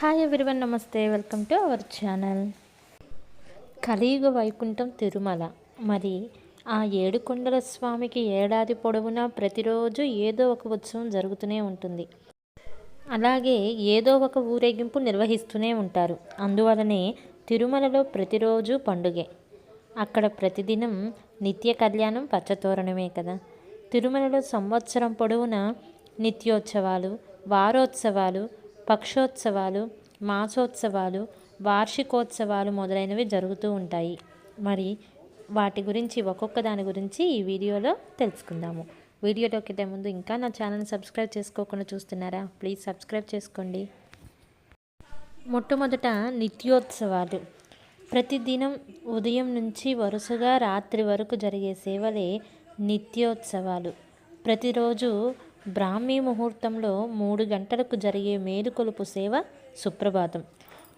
Hi everyone నమస్తే welcome to our channel Kaliyuga Vaikuntham Tirumala. మరి ఆ ఏడుకొండల స్వామికి ఏడాది పొడవునా ప్రతిరోజు ఏదో ఒక ఉత్సవం జరుగుతూనే ఉంటుంది. అలాగే ఏదో ఒక ఊరేగింపు నిర్వహిస్తూనే ఉంటారు. అందువలనే తిరుమలలో ప్రతిరోజు పండుగే. అక్కడ ప్రతిదినం నిత్య కళ్యాణం పచ్చతోరణమే కదా. తిరుమలలో సంవత్సరం పొడవునా నిత్యోత్సవాలు వారోత్సవాలు పక్షోత్సవాలు మాసోత్సవాలు వార్షికోత్సవాలు మొదలైనవి జరుగుతూ ఉంటాయి. మరి వాటి గురించి ఒక్కొక్క దాని గురించి ఈ వీడియోలో తెలుసుకుందాము. వీడియోలోకి ముందు ఇంకా నా ఛానల్ని సబ్స్క్రైబ్ చేసుకోకుండా చూస్తున్నారా? ప్లీజ్ సబ్స్క్రైబ్ చేసుకోండి. మొట్టమొదట నిత్యోత్సవాలు. ప్రతిదినం ఉదయం నుంచి వరుసగా రాత్రి వరకు జరిగే సేవలే నిత్యోత్సవాలు. ప్రతిరోజు బ్రాహ్మీ ముహూర్తంలో మూడు గంటలకు జరిగే మేలుకొలుపు సేవ సుప్రభాతం.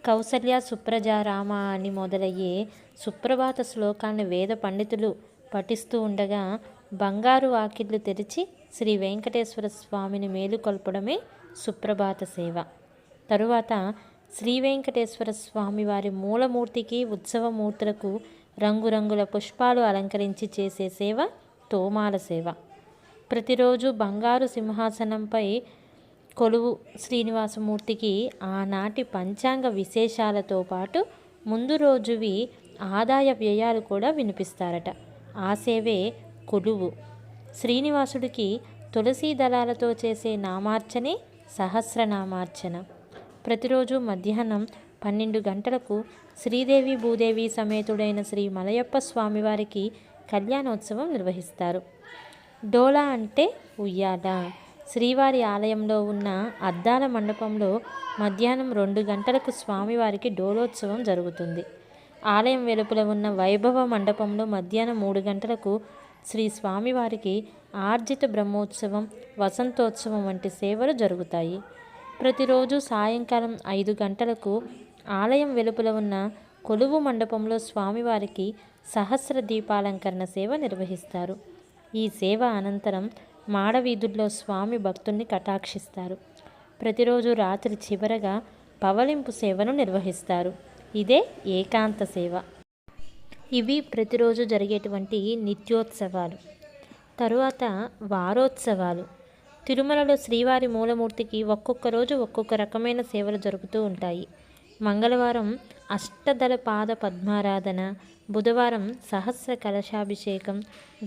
కౌసల్య సుప్రజారామ అని మొదలయ్యే సుప్రభాత శ్లోకాన్ని వేద పండితులు పఠిస్తూ ఉండగా బంగారు వాకిళ్ళు తెరిచి శ్రీ వెంకటేశ్వర స్వామిని మేలుకొల్పడమే సుప్రభాత సేవ. తరువాత శ్రీ వెంకటేశ్వర స్వామి వారి మూలమూర్తికి ఉత్సవమూర్తులకు రంగురంగుల పుష్పాలు అలంకరించి చేసే సేవ తోమాల సేవ. ప్రతిరోజు బంగారు సింహాసనంపై కొలువు శ్రీనివాసమూర్తికి ఆనాటి పంచాంగ విశేషాలతో పాటు ముందు రోజువి ఆదాయ వ్యయాలు కూడా వినిపిస్తారట. ఆ సేవే కొలువు. శ్రీనివాసుడికి తులసీ దళాలతో చేసే నామార్చనే సహస్రనామార్చన. ప్రతిరోజు మధ్యాహ్నం పన్నెండు గంటలకు శ్రీదేవి భూదేవి సమేతుడైన శ్రీ మలయప్ప స్వామివారికి కళ్యాణోత్సవం నిర్వహిస్తారు. డోలా అంటే ఉయ్యాల. శ్రీవారి ఆలయంలో ఉన్న అద్దాల మండపంలో మధ్యాహ్నం రెండు గంటలకు స్వామివారికి డోలోత్సవం జరుగుతుంది. ఆలయం వెలుపల ఉన్న వైభవ మండపంలో మధ్యాహ్నం మూడు గంటలకు శ్రీ స్వామివారికి ఆర్జిత బ్రహ్మోత్సవం వసంతోత్సవం వంటి సేవలు జరుగుతాయి. ప్రతిరోజు సాయంకాలం ఐదు గంటలకు ఆలయం వెలుపల ఉన్న కొలువు మండపంలో స్వామివారికి సహస్ర దీపాలంకరణ సేవ నిర్వహిస్తారు. ఈ సేవ అనంతరం మాడవీధుల్లో స్వామి భక్తుల్ని కటాక్షిస్తారు. ప్రతిరోజు రాత్రి చివరగా పవలింపు సేవను నిర్వహిస్తారు. ఇదే ఏకాంత సేవ. ఇవి ప్రతిరోజు జరిగేటువంటి నిత్యోత్సవాలు. తరువాత వారోత్సవాలు. తిరుమలలో శ్రీవారి మూలమూర్తికి ఒక్కొక్క రోజు ఒక్కొక్క రకమైన సేవలు జరుగుతూ ఉంటాయి. మంగళవారం అష్టదళ పాద పద్మారాధన బుధవారం సహస్ర కలశాభిషేకం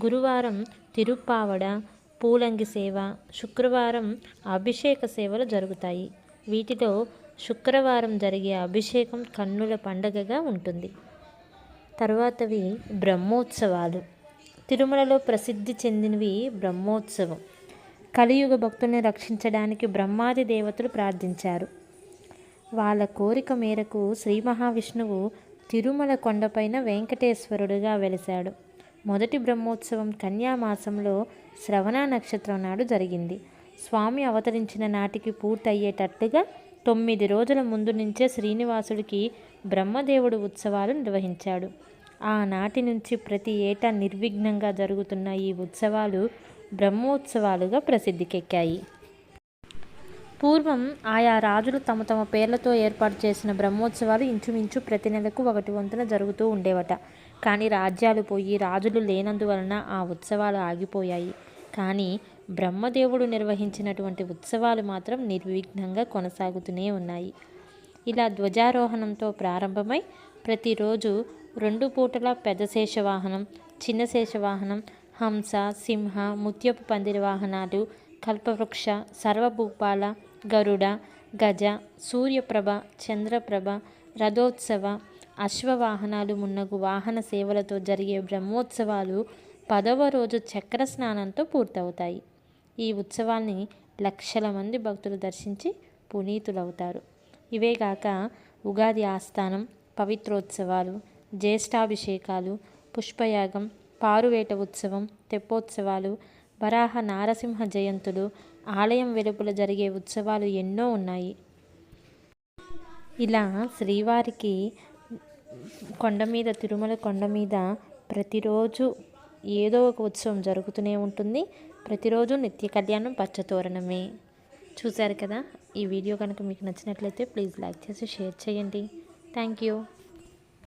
గురువారం తిరుప్పావడ పూలంగి సేవ శుక్రవారం అభిషేక సేవలు జరుగుతాయి. వీటిలో శుక్రవారం జరిగే అభిషేకం కన్నుల పండగగా ఉంటుంది. తర్వాతవి బ్రహ్మోత్సవాలు. తిరుమలలో ప్రసిద్ధి చెందినవి బ్రహ్మోత్సవం. కలియుగ భక్తుల్ని రక్షించడానికి బ్రహ్మాది దేవతలు ప్రార్థించారు. వాళ్ళ కోరిక మేరకు శ్రీ మహావిష్ణువు తిరుమల కొండపైన వెంకటేశ్వరుడుగా వెలిశాడు. మొదటి బ్రహ్మోత్సవం కన్యామాసంలో శ్రవణ నక్షత్రం నాడు జరిగింది. స్వామి అవతరించిన నాటికి పూర్తయ్యేటట్టుగా తొమ్మిది రోజుల ముందు నుంచే శ్రీనివాసుడికి బ్రహ్మదేవుడు ఉత్సవాలు నిర్వహించాడు. ఆనాటి నుంచి ప్రతి ఏటా నిర్విఘ్నంగా జరుగుతున్న ఈ ఉత్సవాలు బ్రహ్మోత్సవాలుగా ప్రసిద్ధికెక్కాయి. పూర్వం ఆయా రాజులు తమ తమ పేర్లతో ఏర్పాటు చేసిన బ్రహ్మోత్సవాలు ఇంచుమించు ప్రతి నెలకు ఒకటి వంతున జరుగుతూ ఉండేవట. కానీ రాజ్యాలు పోయి రాజులు లేనందువలన ఆ ఉత్సవాలు ఆగిపోయాయి. కానీ బ్రహ్మదేవుడు నిర్వహించినటువంటి ఉత్సవాలు మాత్రం నిర్విఘ్నంగా కొనసాగుతూనే ఉన్నాయి. ఇలా ధ్వజారోహణంతో ప్రారంభమై ప్రతిరోజు రెండు పూటల పెద్ద శేషవాహనం చిన్న శేషవాహనం హంస సింహ ముత్యపు పందిరి వాహనాలు కల్పవృక్ష సర్వభూపాల గరుడ గజ సూర్యప్రభ చంద్రప్రభ రథోత్సవ అశ్వవాహనాలు మున్నగు వాహన సేవలతో జరిగే బ్రహ్మోత్సవాలు పదవ రోజు చక్ర స్నానంతో పూర్తవుతాయి. ఈ ఉత్సవాల్ని లక్షల మంది భక్తులు దర్శించి పునీతులవుతారు. ఇవేగాక ఉగాది ఆస్థానం పవిత్రోత్సవాలు జ్యేష్ఠాభిషేకాలు పుష్పయాగం పారువేట ఉత్సవం తెప్పోత్సవాలు వరాహ నారసింహ జయంతులు ఆలయం వెలుపల జరిగే ఉత్సవాలు ఎన్నో ఉన్నాయి. ఇలా శ్రీవారికి కొండ మీద తిరుమల కొండ మీద ప్రతిరోజు ఏదో ఒక ఉత్సవం జరుగుతూనే ఉంటుంది. ప్రతిరోజు నిత్య కళ్యాణం పచ్చతోరణమే. చూశారు కదా? ఈ వీడియో కనుక మీకు నచ్చినట్లయితే ప్లీజ్ లైక్ చేసి షేర్ చేయండి. Thank you.